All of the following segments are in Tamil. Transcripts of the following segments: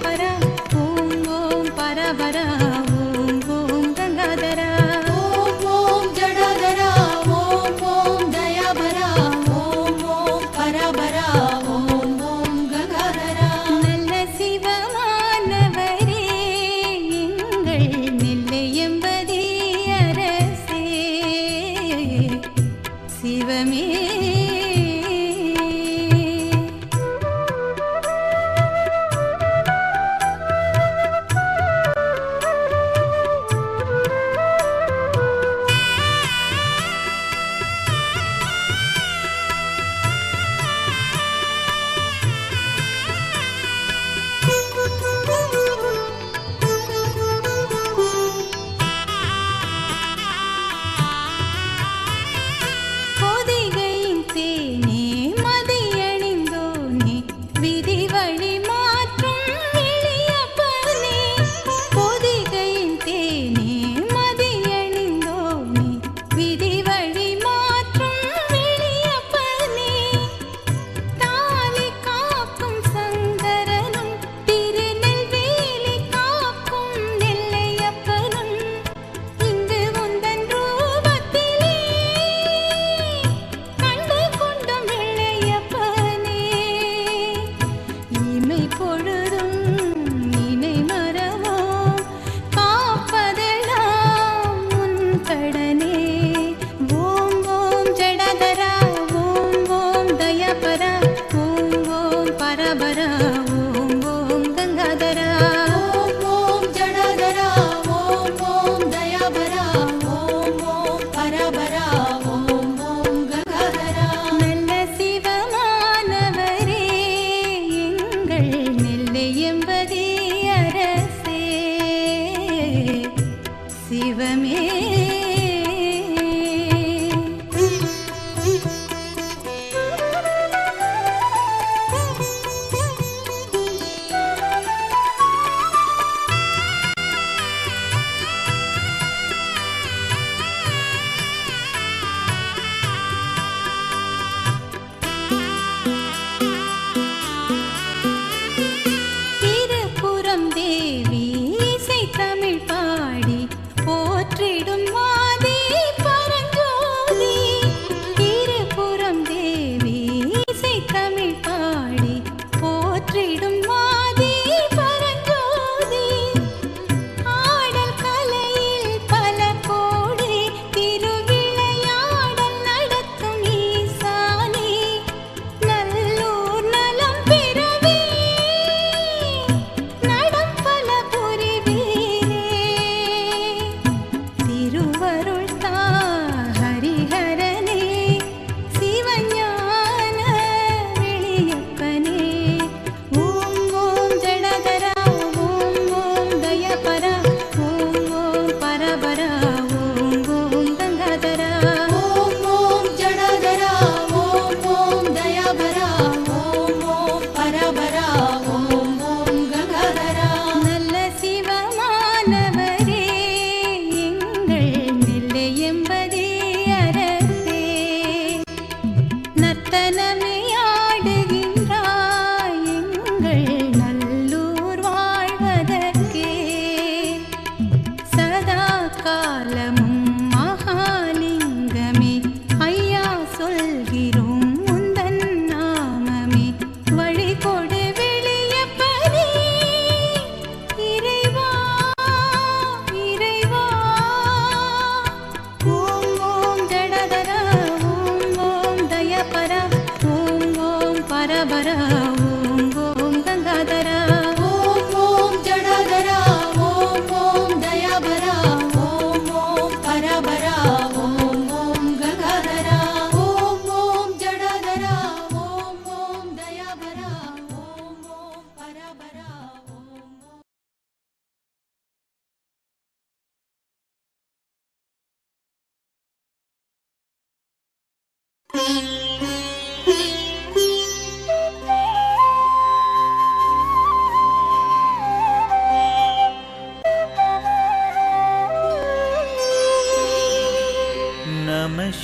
ஓம்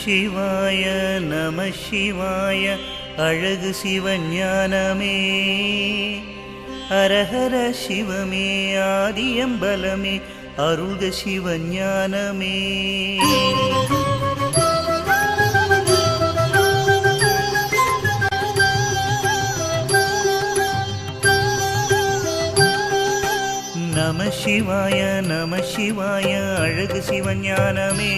சிவாய நம சிவாய அழகு சிவஞானமே அரஹர சிவமே ஆதியம்பலமே அருள்க சிவஞானமே நம சிவாய நம சிவாய அழகு சிவஞானமே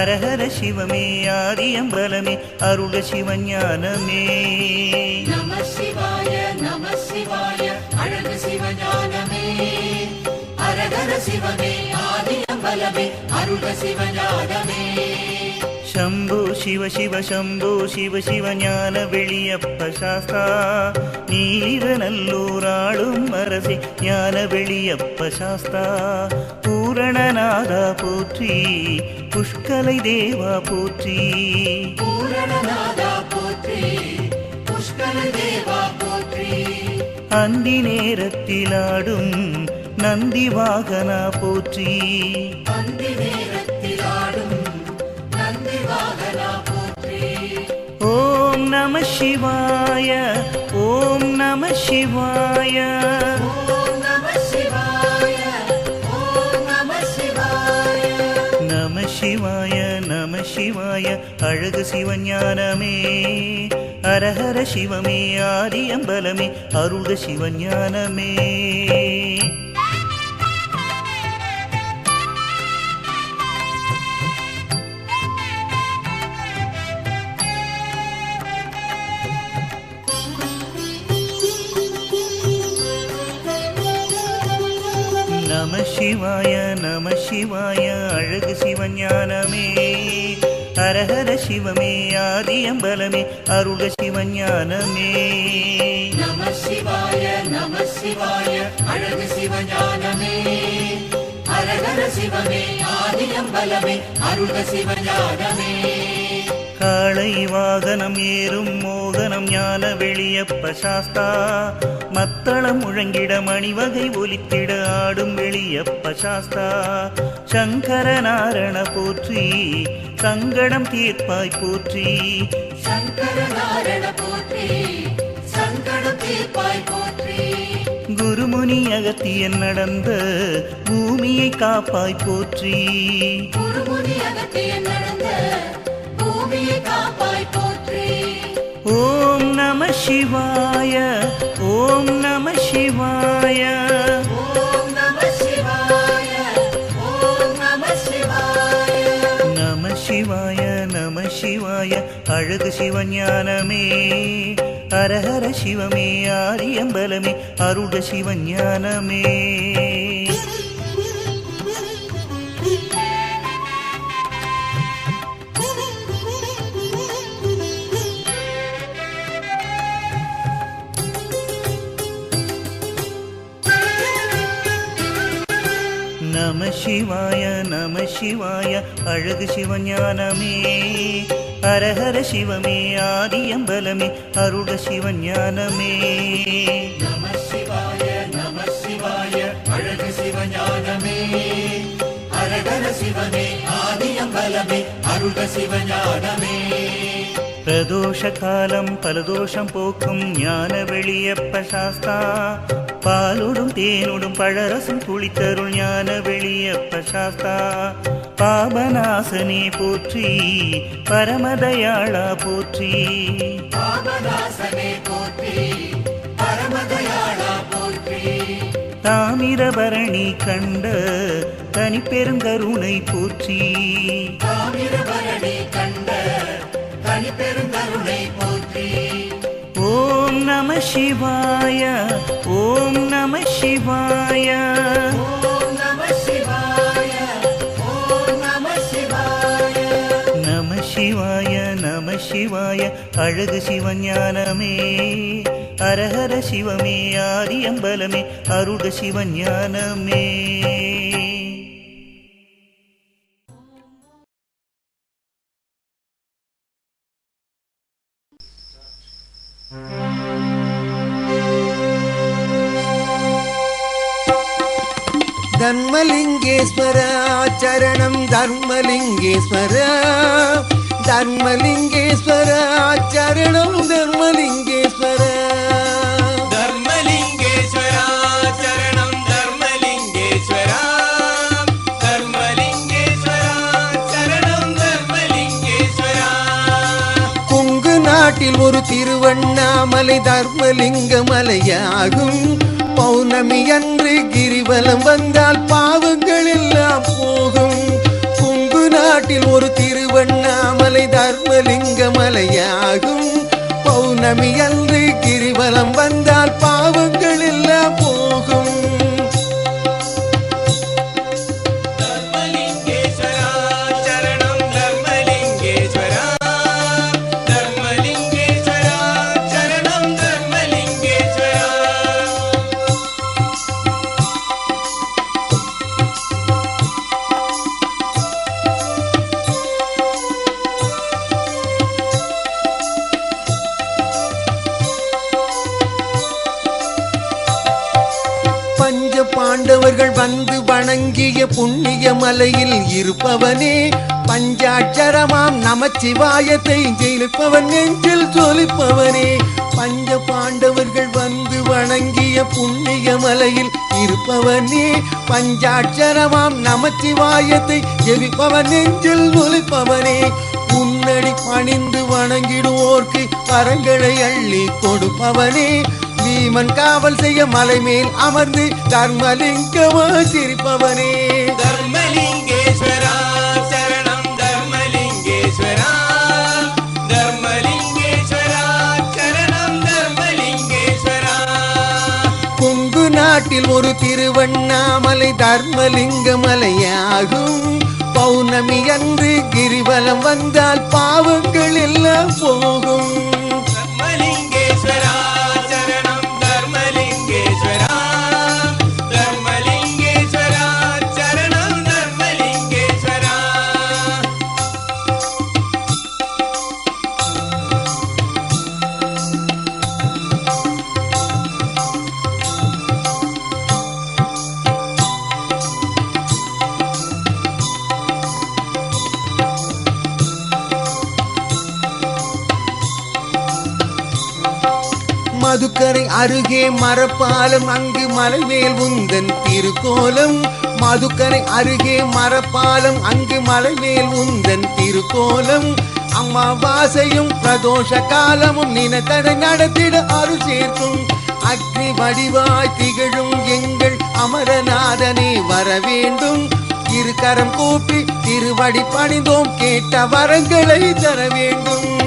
ஹரஹர சிவமே ஆரியம்பலமே அருள சிவஞானமே. நம சிவாய நம சிவாய அழகு சிவஞானமே. ஹரஹர சிவமே ஆரியம்பலமே அருள சிவஞானமே. ശംഭു ശിവ ശിവ ശംഭു ശിവ ശിവ ജ്ഞാന വെളിയപ്പ ശാസ്താ. നീലിരനല്ലൂരാളും அரசி ஞான வெளியப்ப சாஸ்தா பூரணநாதா போற்றி புஷ்கலை தேவா போற்றி பூரணநாதா போற்றி புஷ்கலை தேவா போற்றி அந்தி நேரத்தில் ஆடும் நந்தி வாகனா போற்றி அந்தி நேரத்தில் சிவாய ஓம் நம சிவாய நம சிவாய நம சிவாய நம சிவாய அழகு சிவஞானமே। அரஹர சிவமே ஆரியம்பலமே அருள்க சிவஞானமே। சிவாய நம சிவாய அழகு சிவஞானமே. அரஹர சிவமே ஆதியம்பலமே அருள்க சிவஞானமே. நம சிவாய நம சிவாய அழகு சிவஞானமே. அரகர சிவமே ஆதியம்பலமே அருள சிவஞானமே. காளை வாகனம் ஏறும் மோகனம் ஞான வெளியப்ப சாஸ்தா. மத்தளம் முழங்கிட மணிவகை ஒலித்திட ஆடும் வெளியப்ப சாஸ்தா. சங்கர நாரண போற்றி சங்கடம் தீர்ப்பாய் போற்றி. குருமுனி அகத்தியன் நடந்த பூமியை காப்பாய் போற்றி. குருமுனி அகத்திய நடந்த ஓம் நம சிவாய ஓம் நம சிவாய. நம சிவாய நம சிவாய. அழகு சிவஞானமே. அரஹர சிவமே ஆரியம்பலமே அருட சிவஞானமே. சிவாய நம சிவாய. அழகு சிவஞானமே. அரஹர சிவமே ஆதியம்பலமே அருட சிவஞானமே. நம சிவாய நம சிவாய அழகு சிவஞானமே. அரகர சிவமே ஆதியம்பலமே அருக சிவஞானமே. பிரதோஷ காலம் பலதோஷம் போக்கும் ஞான வெளியப்ப சாஸ்தா. பாலுடும் தேனுடும் பழரசும் குளித்தருள் ஞான வெளியப்ப சாஸ்தா. பாபநாசனே போற்றி பரமதயாளா போற்றி. பாபதாசனே போற்றி பரமதயாளா போற்றி. தாமிரபரணி கண்ட தனிப்பெருங்கருணை போற்றி. தாமிரபரணி கண்ட தனிப்பெருங்கருணை சிவாய ஓம் நம சிவாய நம சிவாய நம சிவாய நம சிவாய நம சிவாய அழகு சிவஞானமே அரஹர சிவமே ஆரியம்பலமே அருட சிவஞானமே। தர்மலிங்கேஸ்வர சரணம் தர்மலிங்கேஸ்வர. தர்மலிங்கேஸ்வர சரணம் தர்மலிங்கேஸ்வர. நாட்டில் ஒரு திருவண்ணாமலை தர்மலிங்க மலையாகும் பௌர்ணமி அன்று கிரிவலம் வந்தால் பாவங்கள் எல்லாம் போகும். கொங்கு நாட்டில் ஒரு திருவண்ணாமலை தர்மலிங்க மலையாகும் பௌர்ணமி அன்று கிரிவலம் வந்தால் பாவங்கள் வணங்கிய புண்ணிய மலையில் இருப்பவனே பஞ்சாட்சரமாம் நமச்சிவாயத்தை ஜெயிப்பவன் நெஞ்சில் சொலிப்பவனே பஞ்ச பாண்டவர்கள் வந்து வணங்கிய புண்ணிய மலையில் இருப்பவனே பஞ்சாட்சரமாம் நமச்சிவாயத்தை ஜெபிப்பவன் நெஞ்சில் ஒலிப்பவனே உன்னடி பணிந்து வணங்கிடுவோர்க்கு வரங்களை அள்ளி கொடுப்பவனே. பீமன் காவல் செய்ய மலை மேல் அமர்ந்து தர்மலிங்கமா சிரிப்பவனே. தர்மலிங்கேஸ்வரா சரணம் தர்மலிங்கேஸ்வரா. தர்மலிங்கேஸ்வரா சரணம் தர்மலிங்கேஸ்வரா. கொங்கு நாட்டில் ஒரு திருவண்ணாமலை தர்மலிங்க மலையாகும் பௌர்ணமி அன்று கிரிவலம் வந்தால் பாவங்கள் எல்லாம் போகும். அருகே மரப்பாலம் அங்கு மலைமேல் உந்தன் திருக்கோலம். மதுக்கரை அருகே மரப்பாலம் அங்கு மலைமேல் உந்தன் திருக்கோலம். அம்மாவாசையும் பிரதோஷ காலமும் நினத்தடை நடத்திட அருள் சேர்க்கும். அக்னி வடிவாய் திகழும் எங்கள் அமரநாதனே வர வேண்டும். இருகரம் கூப்பி திருவடி பணிந்தோம் கேட்ட வரங்களை தர வேண்டும்.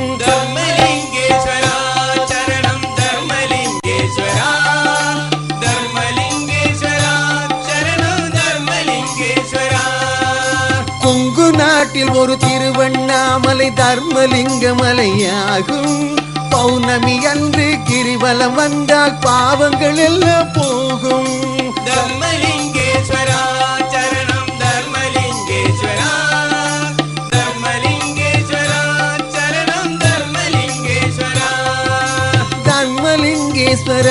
நாட்டில் ஒரு திருவண்ணாமலை தர்மலிங்க மலையாகும் பௌர்ணமி அன்று கிரிவலம் வந்தால் பாவங்கள் எல்லாம் போகும். தர்மலிங்கேஸ்வரா சரணம் தர்மலிங்கேஸ்வரா. தர்மலிங்கேஸ்வரா சரணம் தர்மலிங்கேஸ்வரா. தர்மலிங்கேஸ்வர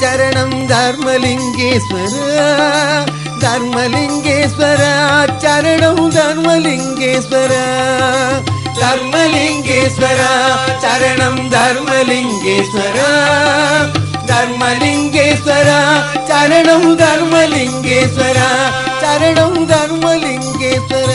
சரணம் தர்மலிங்கேஸ்வர. தர்மலிங்கேஸ்வர சரணம் தர்மலிங்கேஸ்வர தர்மலிங்கேஸ்வர சரணம் தர்மலிங்கேஸ்வர தர்மலிங்கேஸ்வர சரணம் தர்மலிங்கேஸ்வர சரணம் தர்மலிங்கேஸ்வர